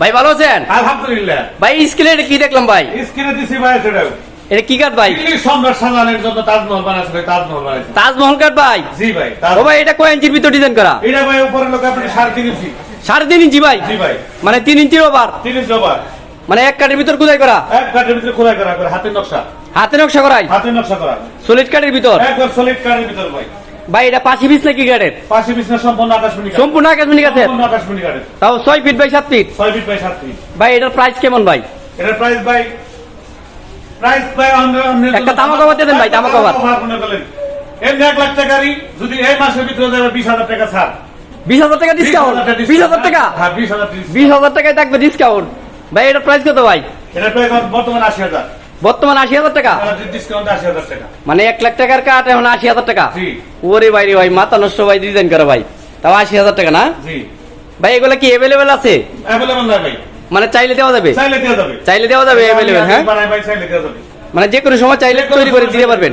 ভাই ভালো আছেন? আলহামদুলিল্লাহ। ভাই স্ক্রিনে এটা কি দেখলাম ভাই? স্ক্রিনে দিছি ভাই সেটা। এটা কি কাঠ ভাই? দিল্লির সম্রাট শাহজাহানের জন্য তাজমহল বানাইছে ভাই তাজমহল বানাইছে। তাজমহল কাঠ ভাই? জি ভাই ও ভাই এটা কয় ইঞ্চির ভিতর ডিজাইন করা? এটা ভাই উপরে লোক আপনি সাড়ে তিন ইঞ্চি। সাড়ে তিন ইঞ্চি ভাই? জি ভাই। মানে তিন ইঞ্চির ওভার? তিন ইঞ্চি ওভার। মানে এক কাঠের ভিতর কোথায় করা? এক কাঠের ভিতরে খোদাই করা করে হাতের নকশা। হাতে নকশা করাই? হাতের নকশা করা। সলিড কাঠের ভিতর? একবার সলিড কাঠের ভিতর ভাই। ভাই এটা পাঁচি পিস নাকি পাশে বিছনা সম্পূর্ণ আকাশমণি সম্পূর্ণ আকাশমণি আকাশমণি কাঠের তাও ছয় ফিট বাই সাত ফিট ছয় ফিট বাই সাত ফিট ভাই এটার প্রাইস কেমন ভাই? এটার প্রাইস ভাই প্রাইস ভাই একটা তামাক দিয়ে দেন ভাই, তামাক করলেন। এমনি এক লাখ টাকারই যদি এই মাসের ভিতরে যাবে বিশ হাজার টাকা ছাড়। বিশ হাজার টাকা ডিসকাউন্ট বিশ হাজার টাকা? হ্যাঁ বিশ হাজার বিশ হাজার টাকায় থাকবে ডিসকাউন্ট ভাই এটার প্রাইস কত ভাই? এটার প্রাইস বর্তমানে আশি হাজার। বর্তমানে আশি হাজার টাকা? মানে এক লাখ টাকার কাঠ এখন আশি হাজার টাকা। ওরে ভাই রে ভাই মাথা নষ্ট ভাই ডিজাইন করে ভাই। তাও আশি হাজার টাকা না? ভাই এগুলো কি অ্যাভেলেবেল আছে? মানে চাইলে দেওয়া যাবে? চাইলে দেওয়া যাবে। অ্যাভেলেবেল হ্যাঁ? মানে যে কোনো সময় চাইলে তৈরি করে দিতে পারবেন।